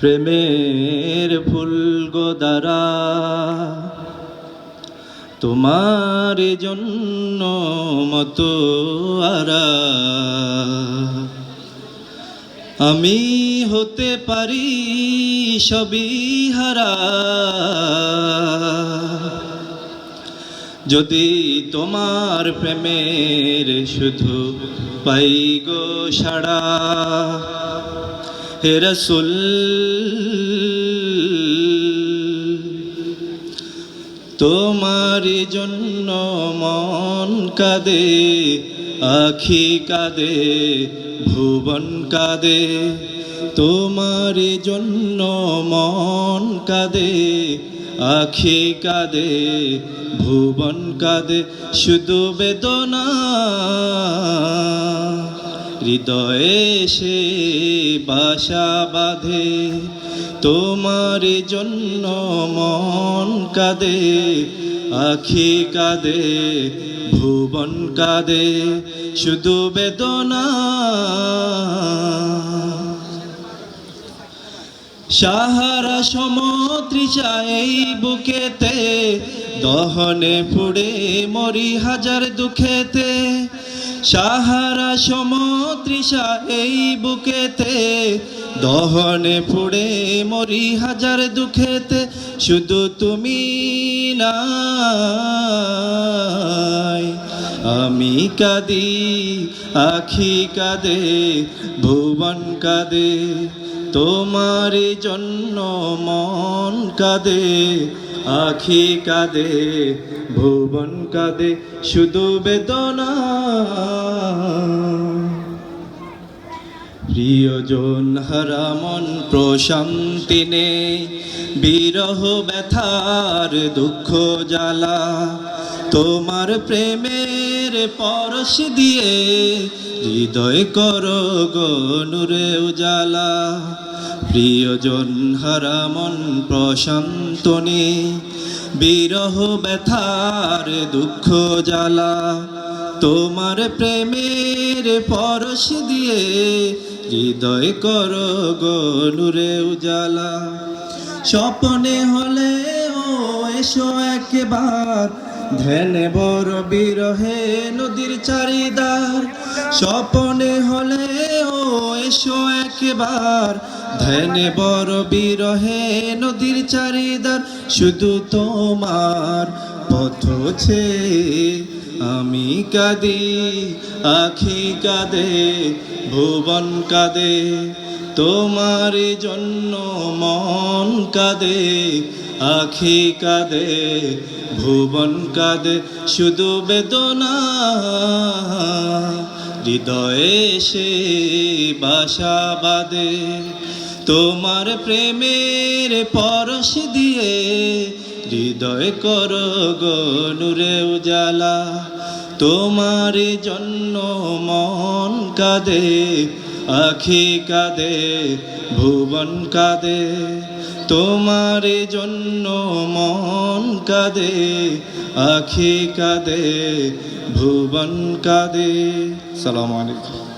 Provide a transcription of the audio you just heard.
প্রেমের ফুল গোদারা তোমার জন্য মতো আরা। আমি হতে পারি সবই হারা। যদি তোমার প্রেমের শুধু পাই গো সাড়া হে রসুল। তোমার জন্য মন কাঁদে, আখি কাঁদে, ভুবন কাঁদে। তোমার জন্য মন কাঁদে, আখি কাঁদে, ভুবন কাঁদে। শুধু বেদনা হৃদয়ে সে বাসা বাঁধে তোমার জন্য মন কাঁদে আখি কাঁদে ভুবন কাঁদে শুধু বেদনা সাহারা সমতৃষা এই বুকেতে, দহনে পুড়ে মরি হাজার দুঃখেতে। সাহারা সমতৃষা এই বুকেতে, দহনে পুড়ে মরি হাজার দুঃখেতে। শুধু তুমি নাই, আমি কাঁদি, আখি কাঁদে, ভুবন কাঁদে। তোমার জন্য মন কাঁদে, আখি কাঁদে, ভুবন কাঁদে, শুধু বেদনা। প্রিয়জন হারামন প্রশান্তি নেই, বিরহ ব্যথার দুঃখ জ্বালা। তোমার প্রেমের পরশ দিয়ে, হৃদয় কর গনুরে উজালা। প্রিয়জন হারামন প্রশান্ত বিরহ ব্যথার দুঃখ জ্বালা। তোমার প্রেমের পরশ দিয়ে, হৃদয় কর গনুরে উজালা। স্বপনে হলে ও এসো একবার ধ্যানে বড় বিরহে নদীর চারিদার স্বপনে হলে ও এসো একবার। ধ্যানে বড় বিরহে নদীর চারিদার শুধু তোমার পথ ছে আমি কাঁদি, আখি কাঁদে, ভুবন কাঁদে, তোমার জন্য মন কাঁদে। আখি কাঁদে, ভুবন কাঁদে, শুধু বেদনা। হৃদয়ে সে বাসা বাদে তোমার প্রেমের পরশ দিয়ে হৃদয় কর গনুরে উজালা। তোমার জন্য মন কাঁদে আখি কাঁদে ভুবন কাঁদে তোমার জন্য মন কাঁদে। আখি কাঁদে ভুবন কাঁদে। সালাম আলাইকুম।